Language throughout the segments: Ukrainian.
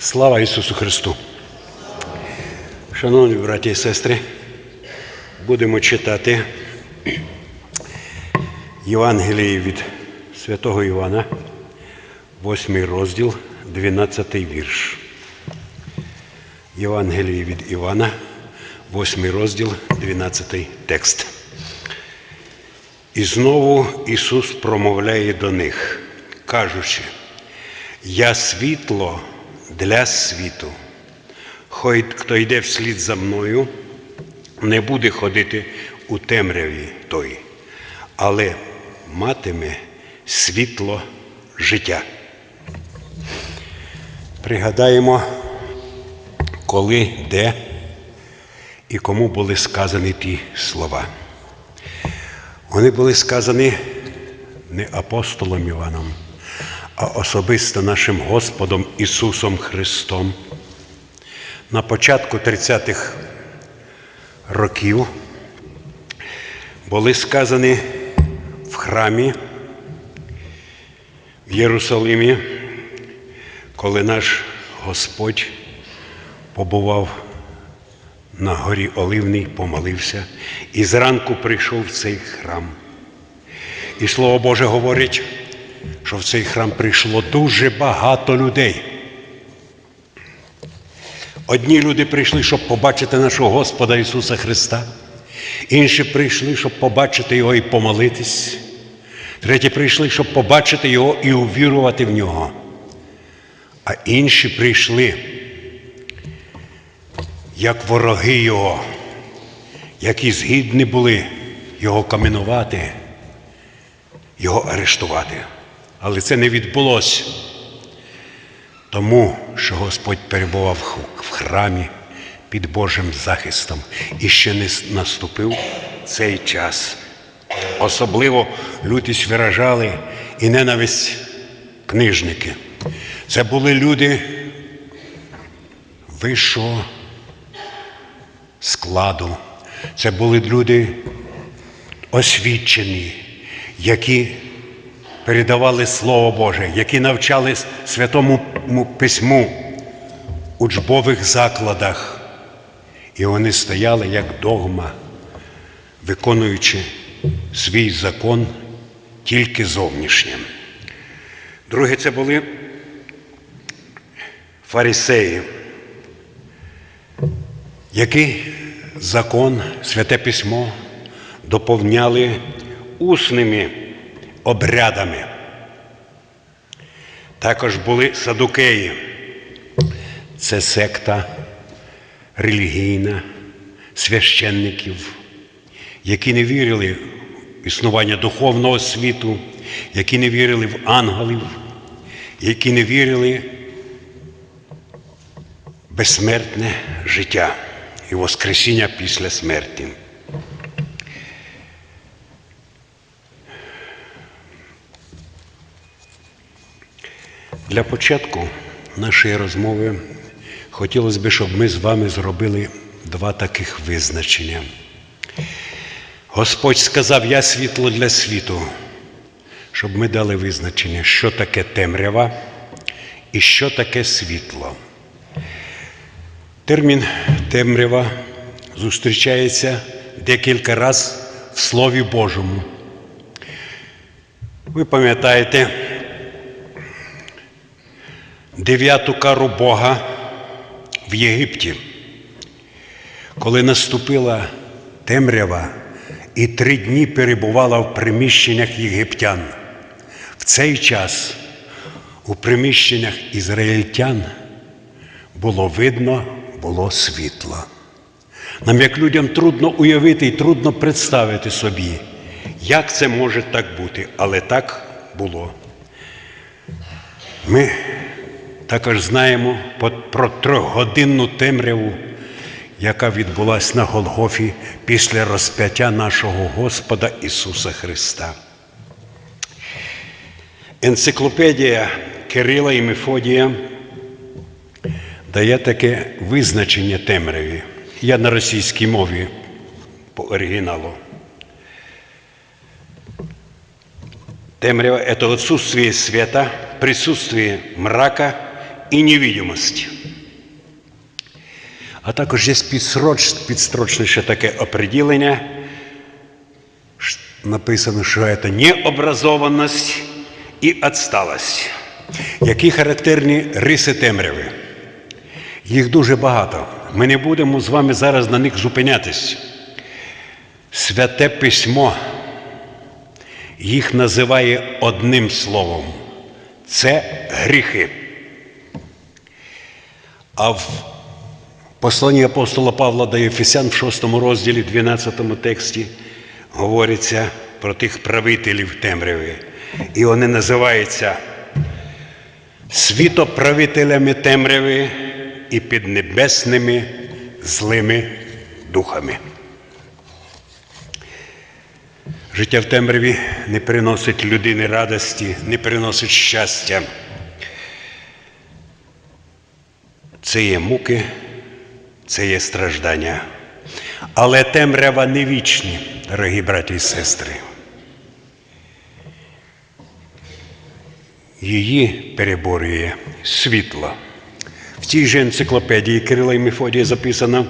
Слава Ісусу Христу! Шановні браті і сестри, будемо читати Євангеліє від святого Івана, 8 розділ, 12 вірш. Євангеліє від Івана, 8 розділ, 12 текст. І знову Ісус промовляє до них, кажучи, Я світло для світу. Хой хто йде вслід за мною, не буде ходити у темряві той, але матиме світло життя. Пригадаємо, коли, де і кому були сказані ті слова. Вони були сказані не апостолом Іваном, а особисто нашим Господом Ісусом Христом. На початку 30-х років були сказані в храмі в Єрусалимі, коли наш Господь побував на горі Оливній, помолився і зранку прийшов в цей храм. І Слово Боже говорить, що в цей храм прийшло дуже багато людей. Одні люди прийшли, щоб побачити нашого Господа Ісуса Христа, інші прийшли, щоб побачити Його і помолитись. Треті прийшли, щоб побачити Його і увірувати в Нього. А інші прийшли, як вороги Його, які згідні були Його каменувати, Його арештувати. Але це не відбулося. Тому, що Господь перебував в храмі під Божим захистом і ще не наступив цей час. Особливо лютість виражали і ненависть книжники. Це були люди вищого складу. Це були люди освічені, які передавали Слово Боже, які навчали Святому Письму у учбових закладах. І вони стояли як догма, виконуючи свій закон тільки зовнішнім. Друге, це були фарисеї, які закон, святе письмо доповняли усними обрядами. Також були садукеї. Це секта релігійна священників, які не вірили в існування духовного світу, які не вірили в ангелів, які не вірили в безсмертне життя і Воскресіння після смерті. Для початку нашої розмови хотілося б, щоб ми з вами зробили два таких визначення. Господь сказав, я світло для світу, щоб ми дали визначення, що таке темрява і що таке світло. Термін темрява зустрічається декілька разів в Слові Божому. Ви пам'ятаєте, дев'яту кару Бога в Єгипті, коли наступила темрява і три дні перебувала в приміщеннях єгиптян. В цей час у приміщеннях ізраїльтян було видно, було світло. Нам, як людям, трудно уявити і трудно представити собі, як це може так бути, але так було. Ми також знаємо про трьохгодинну темряву, яка відбулася на Голгофі після розп'яття нашого Господа Ісуса Христа. Енциклопедія Кирила і Мефодія дає таке визначення темряві. Я на російській мові по оригіналу. Темрява – это отсутствие света, присутствие мрака и невидимость. А також є ще таке определення. Написано, що це необразованість і відсталость. Які характерні риси темряви? Їх дуже багато. Ми не будемо з вами зараз на них зупинятись. Святе письмо їх називає одним словом. Це гріхи. А в посланні апостола Павла до Єфесян в 6 розділі, 12 тексті говориться про тих правителів темряви. І вони називаються світоправителями темряви і піднебесними злими духами. Життя в темряві не приносить людині радості, не приносить щастя. Це є муки, це є страждання. Але темрява не вічні, дорогі браті і сестри. Її переборює світло. В тій же енциклопедії Кирила і Мефодія записано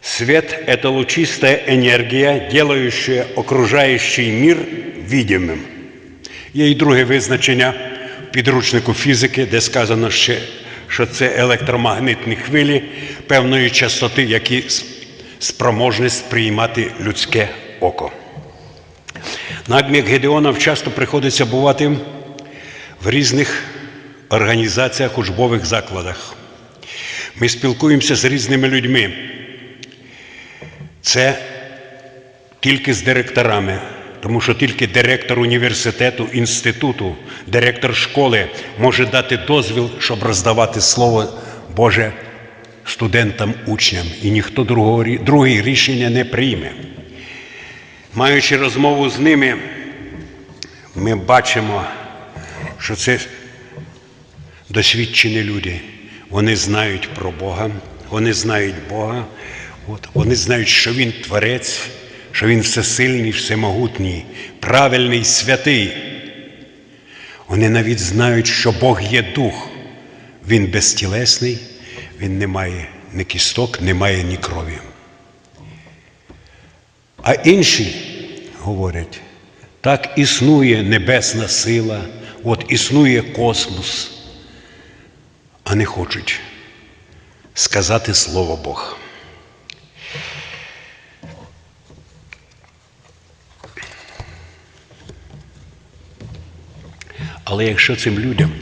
Свет – это лучистая энергия, делающая окружающий мир видимим. Є і друге визначення в підручнику фізики, де сказано, ще, що це електромагнитні хвилі певної частоти, які спроможні сприймати людське око. Нам, як Гедеонов, часто приходиться бувати в різних організаціях, учбових закладах. Ми спілкуємося з різними людьми. Це тільки з директорами, тому що тільки директор університету, інституту, директор школи може дати дозвіл, щоб роздавати Слово Боже студентам, учням, і ніхто другого, другий рішення не прийме. Маючи розмову з ними, ми бачимо, що це досвідчені люди. Вони знають про Бога, вони знають Бога, от, вони знають, що Він творець, що Він всесильний, всемогутній, правильний, святий. Вони навіть знають, що Бог є дух. Він безтілесний, він не має ні кісток, не має ні крові. А інші говорять, так існує небесна сила, от існує космос, а не хочуть сказати слово Бог. Але якщо цим людям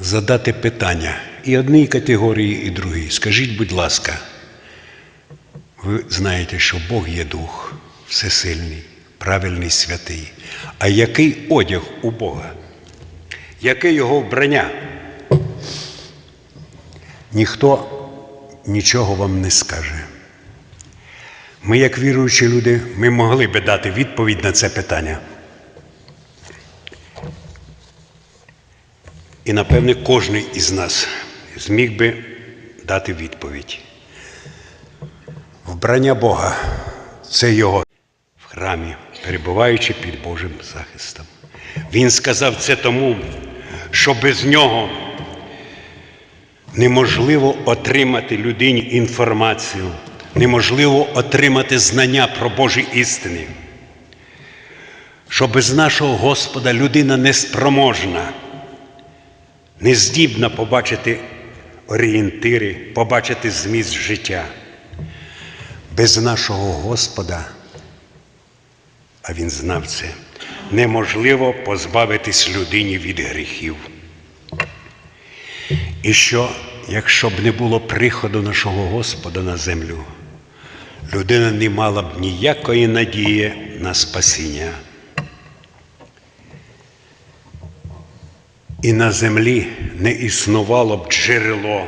задати питання і одній категорії, і другій, скажіть, будь ласка, ви знаєте, що Бог є дух, всесильний, правильний святий. А який одяг у Бога? Яке його вбрання? Ніхто нічого вам не скаже. Ми, як віруючі люди, ми могли би дати відповідь на це питання. І, напевне, кожен із нас зміг би дати відповідь. Вбрання Бога це Його в храмі, перебуваючи під Божим захистом. Він сказав це тому, що без нього неможливо отримати людині інформацію, неможливо отримати знання про Божі істини. Що без нашого Господа людина неспроможна, не здібна побачити орієнтири, побачити зміст життя. Без нашого Господа, а Він знав це, неможливо позбавитись людині від гріхів. І що, якщо б не було приходу нашого Господа на землю, людина не мала б ніякої надії на спасіння. І на землі не існувало б джерело,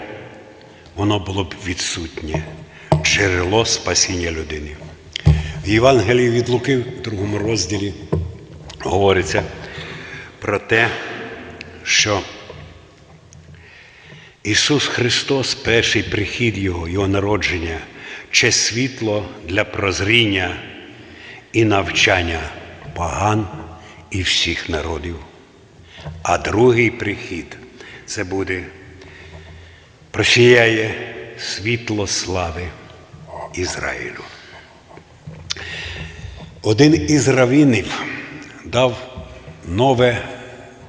воно було б відсутнє, джерело спасіння людини. В Євангелії від Луки, в другому розділі, говориться про те, що Ісус Христос, перший прихід Його, Його народження, це світло для прозріння і навчання поган і всіх народів. А другий прихід це буде. Просіяє світло слави Ізраїлю. Один із равінів дав нове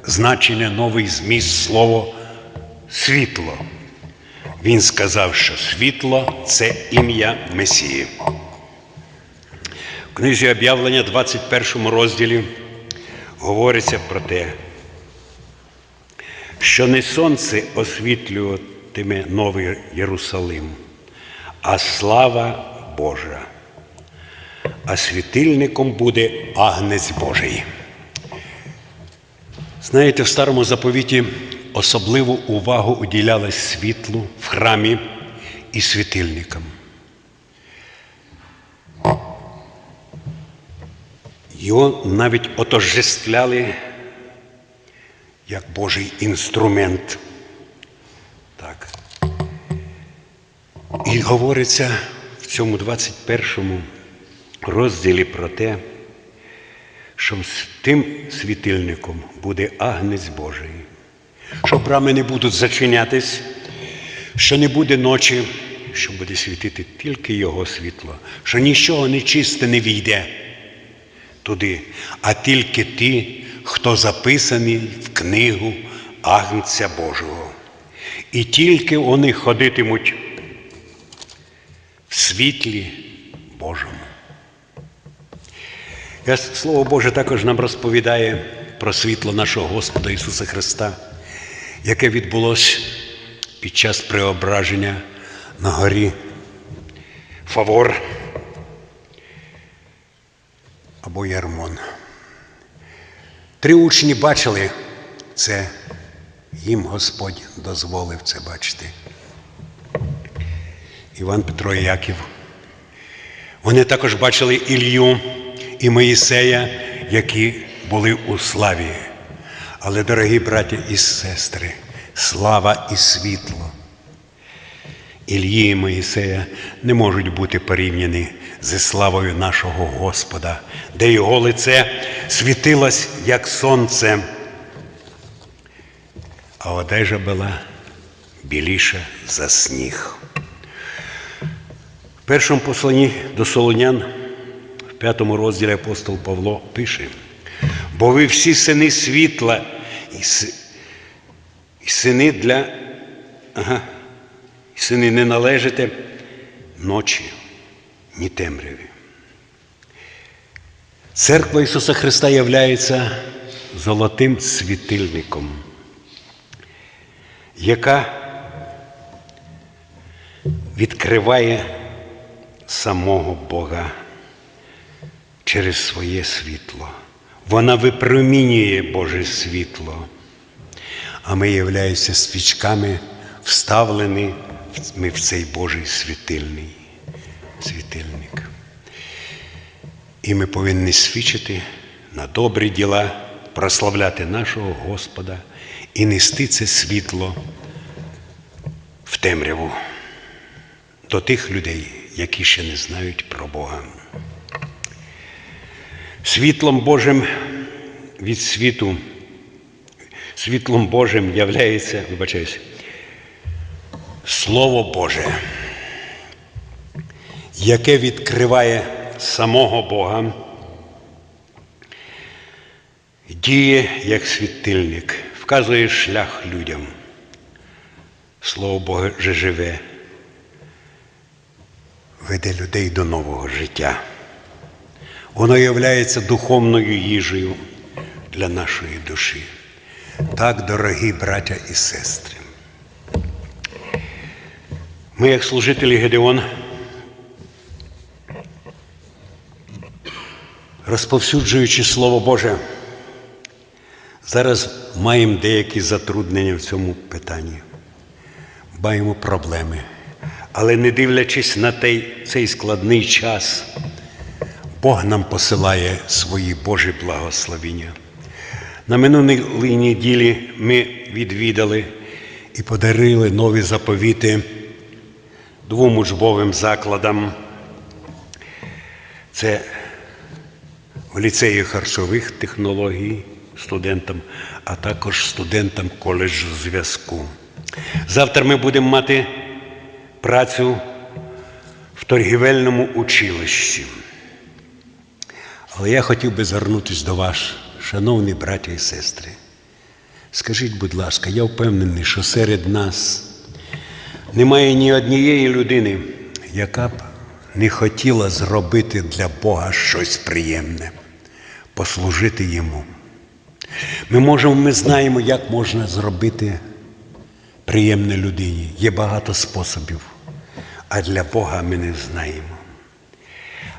значення, новий зміст слово світло. Він сказав, що світло це ім'я Месії. В книзі об'явлення, 21 розділі, говориться про те, що не сонце освітлюватиме новий Єрусалим, а слава Божа. А світильником буде агнець Божий. Знаєте, в старому заповіті особливу увагу уділялось світлу в храмі і світильникам. Його навіть отождествляли як Божий інструмент. Так. І говориться в цьому 21 розділі про те, що з тим світильником буде агнець Божий, що брами не будуть зачинятись, що не буде ночі, що буде світити тільки Його світло, що нічого нечисте не війде туди, а тільки ті, хто записаний в книгу Агнця Божого. І тільки вони ходитимуть в світлі Божому. Слово Боже також нам розповідає про світло нашого Господа Ісуса Христа, яке відбулося під час преображення на горі Фавор або Ярмон. Три учні бачили це, їм Господь дозволив це бачити. Іван Петро і Яків. Вони також бачили Ілью і Моїсея, які були у славі. Але, дорогі браті і сестри, слава і світло. Ілії і Моїсея не можуть бути порівняні зі славою нашого Господа, де його лице світилось, як сонце, а одежа була біліша за сніг. В першому посланні до Солонян, в п'ятому розділі апостол Павло пише, бо ви всі сини світла і, си- і сини для. Ага, сини не належите ночі, ні темряві. Церква Ісуса Христа являється золотим світильником, яка відкриває самого Бога через своє світло. Вона випромінює Боже світло, а ми являємося свічками, вставлені ми в цей Божий світильний світильник. І ми повинні свідчити на добрі діла, прославляти нашого Господа і нести це світло в темряву до тих людей, які ще не знають про Бога. Світлом Божим від світу, світлом Божим являється, вибачаюсь, Слово Боже, яке відкриває самого Бога, діє як світильник, вказує шлях людям. Слово Боже живе, веде людей до нового життя. Воно являється духовною їжею для нашої душі. Так, дорогі браття і сестри. Ми, як служителі Гедеон, розповсюджуючи Слово Боже, зараз маємо деякі затруднення в цьому питанні, маємо проблеми. Але не дивлячись на той, цей складний час, Бог нам посилає свої Божі благословення. На минулій неділі ми відвідали і подарили нові заповіти двом учбовим закладам. Це в ліцеї харчових технологій студентам, а також студентам коледжу зв'язку. Завтра ми будемо мати працю в торгівельному училищі. Але я хотів би звернутися до вас, шановні браті і сестри. Скажіть, будь ласка, я впевнений, що серед нас немає ні однієї людини, яка б не хотіла зробити для Бога щось приємне, послужити йому. Ми можемо, ми знаємо, як можна зробити приємне людині. Є багато способів, а для Бога ми не знаємо.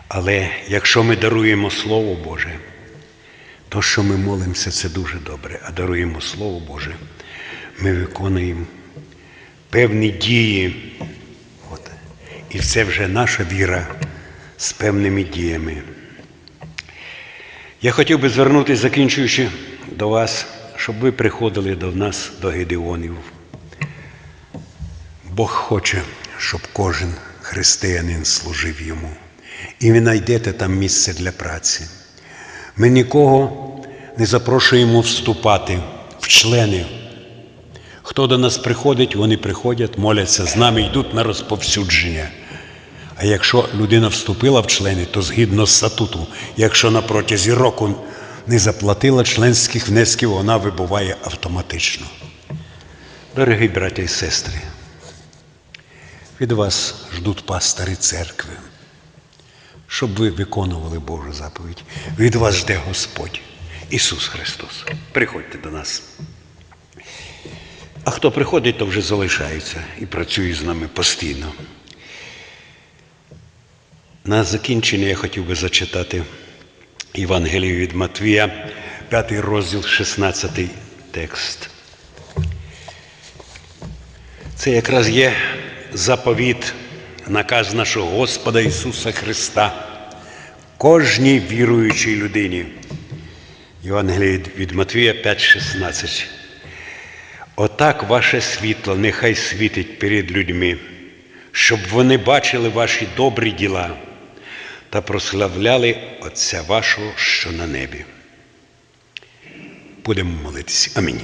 Але якщо ми даруємо Слово Боже, то, що ми молимося, це дуже добре, а даруємо Слово Боже, ми виконуємо певні дії. І це вже наша віра з певними діями. Я хотів би звернутися, закінчуючи до вас, щоб ви приходили до нас, до Гедеонів. Бог хоче, щоб кожен християнин служив йому. І ви знайдете там місце для праці. Ми нікого не запрошуємо вступати в члени. Хто до нас приходить, вони приходять, моляться з нами, йдуть на розповсюдження. А якщо людина вступила в члени, то згідно з статуту, якщо на протязі року не заплатила членських внесків, вона вибуває автоматично. Дорогі браті і сестри, від вас ждуть пастори церкви, щоб ви виконували Божу заповідь. Від вас жде Господь Ісус Христос. Приходьте до нас. А хто приходить, то вже залишається і працює з нами постійно. На закінчення я хотів би зачитати Євангелію від Матвія, 5 розділ, 16 текст. Це якраз є заповіт, наказ нашого Господа Ісуса Христа кожній віруючій людині. Євангеліє від Матвія 5,16. Отак ваше світло нехай світить перед людьми, щоб вони бачили ваші добрі діла та прославляли Отця вашого, що на небі. Будемо молитися. Амінь.